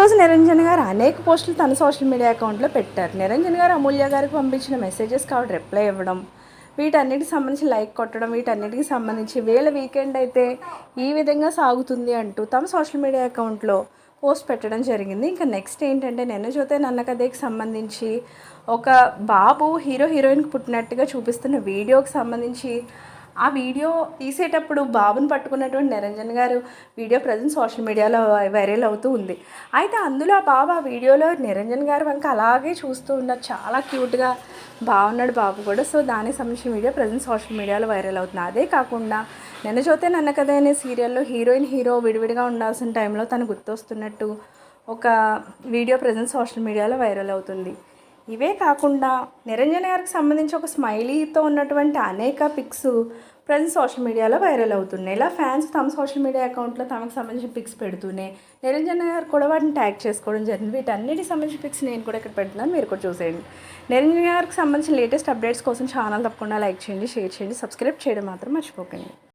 ఈరోజు నిరంజన్ గారు అనేక పోస్టులు తన సోషల్ మీడియా అకౌంట్లో పెట్టారు. నిరంజన్ గారు అమూల్య గారికి పంపించిన మెసేజెస్ కాబట్టి రిప్లై ఇవ్వడం వీటన్నిటికి సంబంధించి లైక్ కొట్టడం వీటన్నిటికి సంబంధించి వీళ్ళ వీకెండ్ అయితే ఈ విధంగా సాగుతుంది అంటూ తమ సోషల్ మీడియా అకౌంట్లో పోస్ట్ పెట్టడం జరిగింది. ఇంకా నెక్స్ట్ ఏంటంటే నిన్న చూతే నన్న కథకి సంబంధించి ఒక బాబు హీరో హీరోయిన్కి పుట్టినట్టుగా చూపిస్తున్న వీడియోకి సంబంధించి ఆ వీడియో తీసేటప్పుడు బాబుని పట్టుకున్నటువంటి Niranjan garu video present social మీడియాలో వైరల్ అవుతూ ఉంది. అయితే అందులో ఆ బాబు ఆ వీడియోలో నిరంజన్ గారు వంక అలాగే చూస్తూ ఉన్నారు. చాలా క్యూట్గా బాగున్నాడు బాబు కూడా. సో దానికి సంబంధించిన వీడియో ప్రజెంట్ సోషల్ మీడియాలో వైరల్ అవుతుంది. అదే కాకుండా నిన్న చూస్తే నన్న కథ అనే సీరియల్లో హీరోయిన్ హీరో విడివిడిగా ఉండాల్సిన టైంలో తను గుర్తొస్తున్నట్టు ఒక వీడియో ప్రజెంట్ సోషల్ మీడియాలో వైరల్ అవుతుంది. ఇవే కాకుండా నిరంజన్ గారికి సంబంధించి ఒక స్మైలీతో ఉన్నటువంటి అనేక పిక్స్ ప్రజెంట్ సోషల్ మీడియాలో వైరల్ అవుతున్నాయి. ఇలా ఫ్యాన్స్ తమ సోషల్ మీడియా అకౌంట్లో తమకు సంబంధించిన పిక్స్ పెడుతూనే నిరంజన్ గారు కూడా వాటిని ట్యాగ్ చేసుకోవడం జరిగింది. వీటన్నిటికి సంబంధించిన పిక్స్ నేను కూడా ఇక్కడ పెడుతున్నాను. మీరు కూడా చూసేయండి. నిరంజన్ గారికి సంబంధించిన లేటెస్ట్ అప్డేట్స్ కోసం ఛానల్ తప్పకుండా లైక్ చేయండి షేర్ చేయండి సబ్స్క్రైబ్ చేయడం మాత్రం మర్చిపోకండి.